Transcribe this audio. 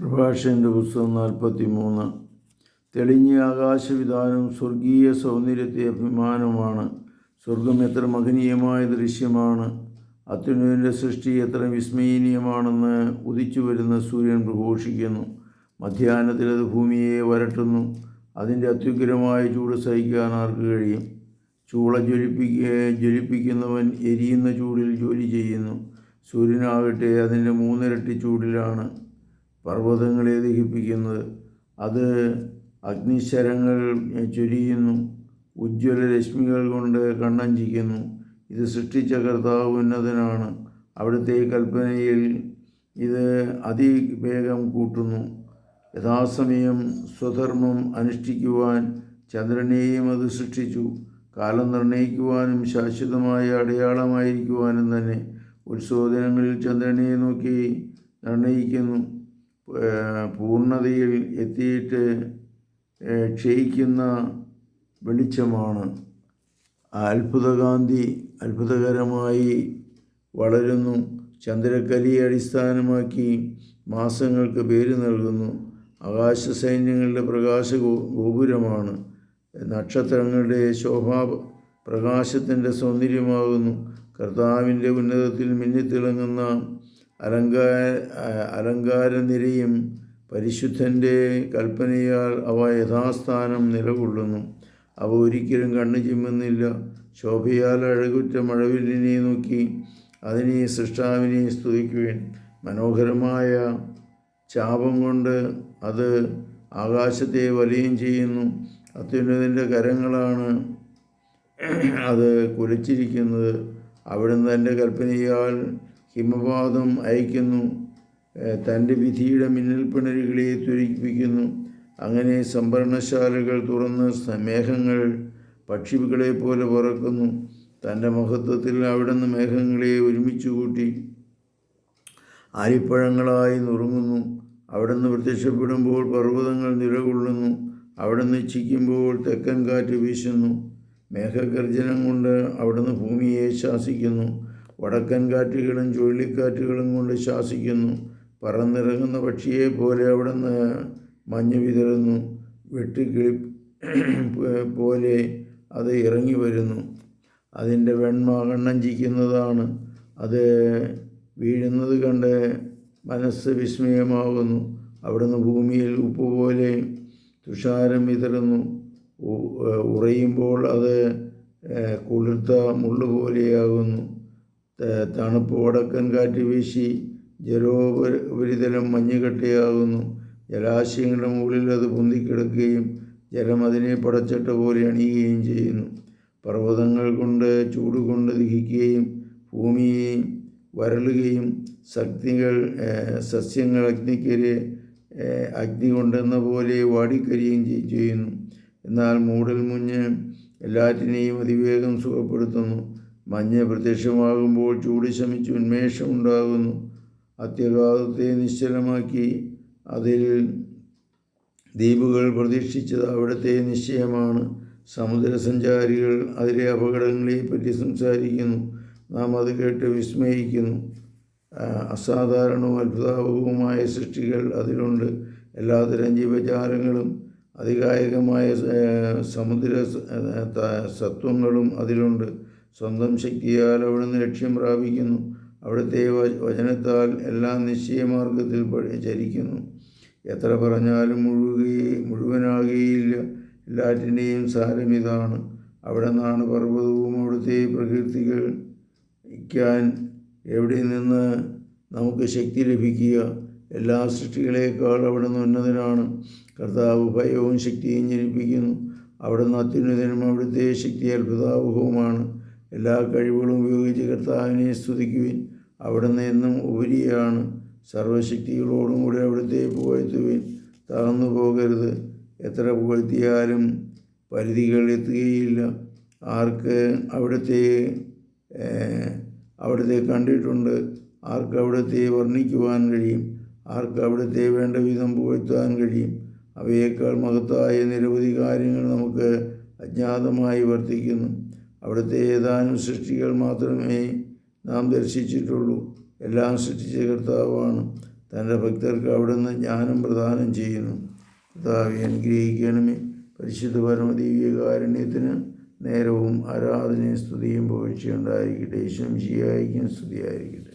പ്രഭാഷന്റെ പുസ്തകം നാൽപ്പത്തി മൂന്ന് തെളിഞ്ഞ ആകാശവിധാനം സ്വർഗീയ സൗന്ദര്യത്തെ അഭിമാനമാണ്. സ്വർഗം എത്ര മഹനീയമായ ദൃശ്യമാണ്. അത്യുന്നതിന്റെ സൃഷ്ടി എത്ര വിസ്മയനീയമാണെന്ന് ഉദിച്ചു വരുന്ന സൂര്യൻ പ്രഘോഷിക്കുന്നു. മധ്യാഹ്നത്തിൽ അത് ഭൂമിയെ വരട്ടുന്നു. അതിന്റെ അത്യുഗ്രമായ ചൂട് സഹിക്കാൻ ആർക്ക് കഴിയും? ചൂള ജ്വലിപ്പിക്ക ജ്വലിപ്പിക്കുന്നവൻ എരിയുന്ന ചൂടിൽ ജോലി ചെയ്യുന്നു. സൂര്യനാകട്ടെ അതിന്റെ മൂന്നിരട്ടി ചൂടിലാണ്. പർവതങ്ങളെ ദഹിപ്പിക്കുന്നത്. അത് അഗ്നിശരങ്ങൾ ചൊരിയുന്നു. ഉജ്ജ്വല രശ്മികൾ കൊണ്ട് കണ്ണഞ്ചിക്കുന്നു ഇത് സൃഷ്ടിച്ച കർത്താവ് ഉന്നതനാണ്. അവിടുത്തെ കൽപ്പനയിൽ ഇത് അതിവേഗം കൂട്ടുന്നു. യഥാസമയം സ്വധർമ്മം അനുഷ്ഠിക്കുവാൻ ചന്ദ്രനെയും അത് സൃഷ്ടിച്ചു. കാലം നിർണയിക്കുവാനും ശാശ്വതമായ അടയാളമായിരിക്കുവാനും തന്നെ ഉത്സവദിനങ്ങളിൽ ചന്ദ്രനെ നോക്കി നിർണയിക്കുന്നു. പൂർണതയിൽ എത്തിയിട്ട് ക്ഷയിക്കുന്ന വെളിച്ചമാണ് അത്ഭുതകാന്തി അത്ഭുതകരമായി വളരുന്നു. ചന്ദ്രക്കലിയെ അടിസ്ഥാനമാക്കി മാസങ്ങൾക്ക് പേര് നൽകുന്നു. ആകാശ സൈന്യങ്ങളുടെ പ്രകാശ ഗോപുരമാണ്. നക്ഷത്രങ്ങളുടെ ശോഭാ പ്രകാശത്തിന്റെ സൗന്ദര്യമാകുന്നു. കർത്താവിന്റെ ഉന്നതത്തിൽ മിന്നിത്തിളങ്ങുന്ന അലങ്കാര അലങ്കാരനിരയും പരിശുദ്ധന്റെ കൽപ്പനയാൽ അവ യഥാസ്ഥാനം നിലകൊള്ളുന്നു. അവ ഒരിക്കലും കണ്ണു ചിമ്മുന്നില്ല. ശോഭയാൽ അഴകുറ്റ മഴവില്ലിനെ നോക്കി അതിനെ സൃഷ്ടാവിനെ സ്തുതിക്കുവേൻ. മനോഹരമായ ചാപം കൊണ്ട് അത് ആകാശത്തെ വലയം ചെയ്യുന്നു. അത്യുന്നതിന്റെ കരങ്ങളാണ് അത് കുലച്ചിരിക്കുന്നത്. അവിടുന്ന് തന്റെ കൽപ്പനയാൽ ഹിമപാതം അയക്കുന്നു തന്റെ വിധിയുടെ മിന്നൽ പിണരുകളെ ത്വരിപ്പിക്കുന്നു. അങ്ങനെ സംഭരണശാലകൾ തുറന്ന് മേഘങ്ങൾ പക്ഷികളെ പോലെ പറക്കുന്നു. തന്റെ മഹത്വത്തിൽ അവിടുന്ന് മേഘങ്ങളെ ഒരുമിച്ച് കൂട്ടി ആലിപ്പഴങ്ങളായി നുറുങ്ങുന്നു. അവിടുന്ന് പ്രത്യക്ഷപ്പെടുമ്പോൾ പർവതങ്ങൾ നിലകൊള്ളുന്നു. അവിടുന്ന് ഇച്ഛിക്കുമ്പോൾ തെക്കൻ കാറ്റ് വീശുന്നു. മേഘഗർജനം കൊണ്ട് അവിടുന്ന് ഭൂമിയെ ശാസിക്കുന്നു. വടക്കൻ കാറ്റുകളും ചുഴലിക്കാറ്റുകളും കൊണ്ട് ശാസിക്കുന്നു. പറന്നിറങ്ങുന്ന പക്ഷിയെ പോലെ അവിടുന്ന് മഞ്ഞ് വിതറുന്നു. വെട്ടുകിളി പോലെ അത് ഇറങ്ങി വരുന്നു. അതിന്റെ വെണ്മ കണ്ണഞ്ചിക്കുന്നതാണ്. അത് വീഴുന്നത് കണ്ട് മനസ്സ് വിസ്മയമാകുന്നു. അവിടുന്ന് ഭൂമിയിൽ ഉപ്പ് പോലെ തുഷാരം വിതറുന്നു. ഉറയുമ്പോൾ അത് കുളിർത്ത മുള്ളു പോലെയാകുന്നു. തണുപ്പ് വടക്കൻ കാറ്റ് വീശി ജലോപരിതലം മഞ്ഞുകെട്ടിയാകുന്നു ജലാശയങ്ങളുടെ മുകളിൽ അത് പൊന്തിക്കിടക്കുകയും ജലം അതിനെ പടച്ചട്ട പോലെ അണിയുകയും ചെയ്യുന്നു. പർവതങ്ങൾ കൊണ്ട് ചൂട് കൊണ്ട് ദഹിക്കുകയും ഭൂമിയെ വരളുകയും ശക്തികൾ സസ്യങ്ങൾ അഗ്നിക്കരെ അഗ്നി കൊണ്ടെന്ന പോലെ വാടിക്കരിയും ചെയ്യുന്നു. എന്നാൽ മൂടൽ മുഞ്ഞ് എല്ലാറ്റിനെയും അതിവേഗം സുഖപ്പെടുത്തുന്നു. മഞ്ഞ് പ്രത്യക്ഷമാകുമ്പോൾ ചൂട് ശമിച്ച് ഉന്മേഷം ഉണ്ടാകുന്നു. അത്യഘാതത്തെ നിശ്ചലമാക്കി അതിൽ ദ്വീപുകൾ പ്രതീക്ഷിച്ചത് അവിടുത്തെ നിശ്ചയമാണ്. സമുദ്രസഞ്ചാരികൾ അതിലെ അപകടങ്ങളെപ്പറ്റി സംസാരിക്കുന്നു. നാം അത് കേട്ട് വിസ്മയിക്കുന്നു. അസാധാരണവും അത്ഭുതാവകവുമായ സൃഷ്ടികൾ അതിലുണ്ട്. എല്ലാതരം ജീവജാലങ്ങളും അതികായകമായ സമുദ്ര സത്വങ്ങളും അതിലുണ്ട്. സ്വന്തം ശക്തിയാൽ അവിടുന്ന് ലക്ഷ്യം പ്രാപിക്കുന്നു. അവിടുത്തെ വചനത്താൽ എല്ലാം നിശ്ചയമാർഗത്തിൽ ചരിക്കുന്നു എത്ര പറഞ്ഞാലും മുഴുകുകയും മുഴുവനാകുകയില്ല എല്ലാറ്റിന്റെയും സാരം ഇതാണ്. അവിടെ നിന്നാണ് പർവതവും അവിടുത്തെ പ്രകീർത്തിക്കാൻ എവിടെ നിന്ന് നമുക്ക് ശക്തി ലഭിക്കുക? എല്ലാ സൃഷ്ടികളേക്കാൾ അവിടെ നിന്ന് ഉന്നതനാണ്. കർത്താവ് ഭയവും ശക്തിയും ജനിപ്പിക്കുന്നു. അവിടുന്ന് അത്യുന്നതനും അവിടുത്തെ ശക്തി അത്ഭുതാവഹവുമാണ്. എല്ലാ കഴിവുകളും ഉപയോഗിച്ച് കർത്താവിനെ സ്തുതിക്കുവിൻ. അവിടുന്ന് എന്നും ഉപരിയാണ്. സർവശക്തികളോടും കൂടി അവിടുത്തെ പുകഴ്ത്തുവിൻ. താഴ്ന്നു പോകരുത്. എത്ര പുകഴ്ത്തിയാലും പരിധികൾ എത്തുകയില്ല. ആർക്ക് അവിടുത്തെ അവിടുത്തെ കണ്ടിട്ടുണ്ട്. ആർക്ക് അവിടുത്തെ വർണിക്കുവാൻ കഴിയും. ആർക്ക് അവിടുത്തെ വേണ്ട വിധം പുകഴ്ത്താൻ കഴിയും. അവയേക്കാൾ മഹത്തായ നിരവധി കാര്യങ്ങൾ നമുക്ക് അജ്ഞാതമായി വർത്തിക്കുന്നു. അവിടുത്തെ ഏതാനും സൃഷ്ടികൾ മാത്രമേ നാം ദർശിച്ചിട്ടുള്ളൂ. എല്ലാം സൃഷ്ടിച്ച കർത്താവാണ്. തന്റെ ഭക്തർക്ക് അവിടുന്ന് ജ്ഞാനം പ്രദാനം ചെയ്യുന്നു. കർത്താവെ അനുഗ്രഹിക്കണമേ. പരിശുദ്ധ പരമദീവ്യകാരുണ്യത്തിന് നേരവും ആരാധനയും സ്തുതിയും പുകഴ്ചയുണ്ടായിരിക്കട്ടെ ശംശിയായിരിക്കും സ്തുതിയായിരിക്കട്ടെ.